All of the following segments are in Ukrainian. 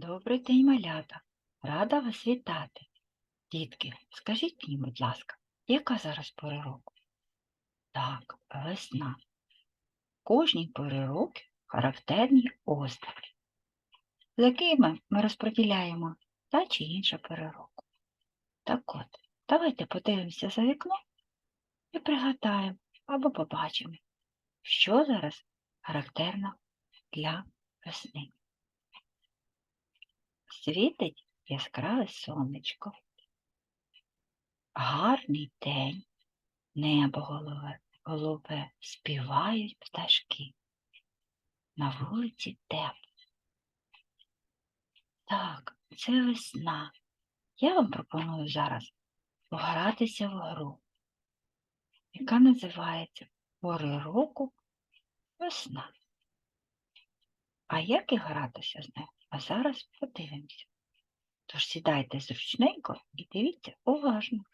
Добрий день, малята. Рада вас вітати. Дітки, скажіть мені, будь ласка, яка зараз пора року? Так, весна. Кожній пори року характерні ознаки, з якими ми розподіляємо та чи інша пора року. Так от, давайте подивимося за вікно і пригадаємо або побачимо, що зараз характерно для весни. Світить яскраве сонечко. Гарний день, небо голубе, голубе, співають пташки. На вулиці тепло. Так, це весна. Я вам пропоную зараз погратися в гру, яка називається Пори року весна. А як і гратися з нею? А зараз подивимося. Тож сідайте зручненько і дивіться уважно.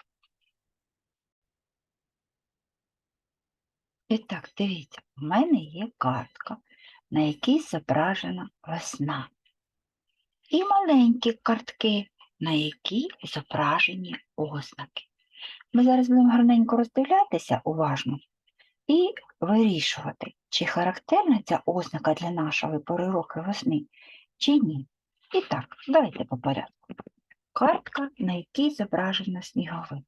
І так, дивіться, в мене є картка, на якій зображена весна. І маленькі картки, на якій зображені ознаки. Ми зараз будемо гарненько роздивлятися уважно і вирішувати, чи характерна ця ознака для нашої пори року весни, чи ні. І так, давайте по порядку. Картка, на якій зображено сніговик.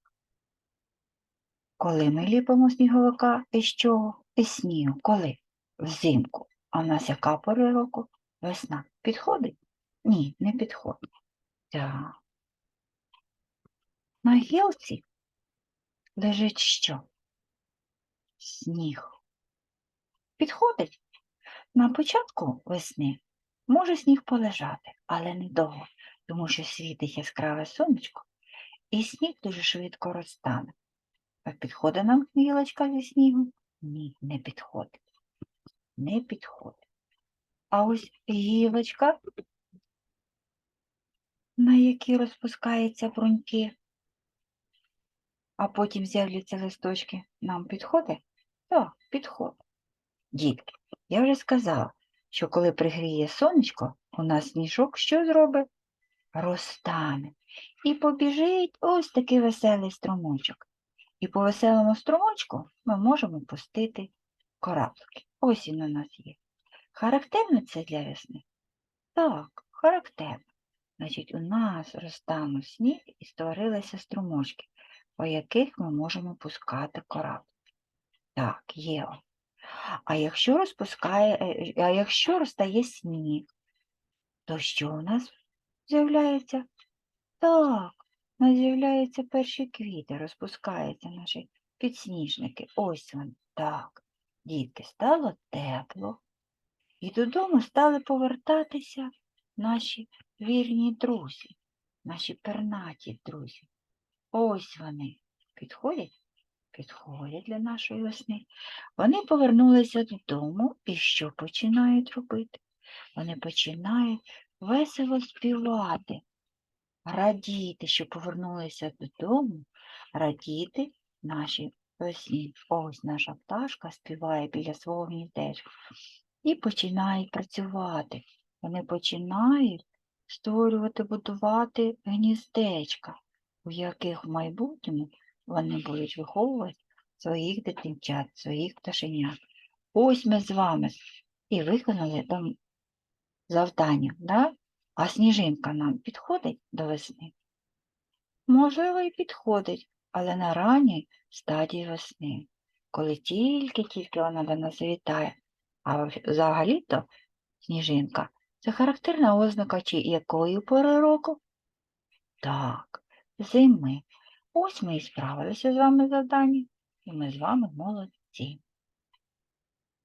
Коли ми ліпимо сніговика із чого? Із снігу. Коли? Взимку. А в нас яка пора року? Весна. Підходить? Ні, не підходить. Так. На гілці лежить що? Сніг. Підходить? На початку весни може сніг полежати, але недовго, тому що світить яскраве сонечко, і сніг дуже швидко розтане. А підходить нам гілочка зі снігу? Ні, не підходить. Не підходить. А ось гілочка, на якій розпускаються бруньки, а потім з'являться листочки, нам підходить? Так, підходить. Дітки, я вже сказала, що коли пригріє сонечко, у нас сніжок що зробить? Розтане. І побіжить ось такий веселий струмочок. І по веселому струмочку ми можемо пустити кораблики. Він у нас є. Характерно це для весни? Так, характерно. Значить, у нас розтанув сніг і створилися струмочки, по яких ми можемо пускати кораблики. Так, є. А якщо розпускає, е, а якщо розтає сніг, то що у нас з'являється? Так, у нас з'являються перші квіти, розпускаються наші підсніжники. Ось вони. Так, дітки, стало тепло. І додому стали повертатися наші вірні друзі, наші пернаті друзі. Ось вони підходять, підходять для нашої весни. Вони повернулися додому і що починають робити? Вони починають весело співати, радіти, що повернулися додому, радіти нашій весні. Ось наша пташка співає біля свого гніздечка і починають працювати. Вони починають створювати, будувати гніздечка, у яких в майбутньому вони будуть виховувати своїх дитинчат, своїх пташенят. Ось ми з вами і виконали дом- завдання, да? а сніжинка нам підходить до весни? Можливо, і підходить, але на ранній стадії весни, коли тільки-тільки вона до нас завітає. А взагалі-то сніжинка це характерна ознака чи якої пори року? Так, зими. Ось ми і справилися з вами завдання, і ми з вами молодці.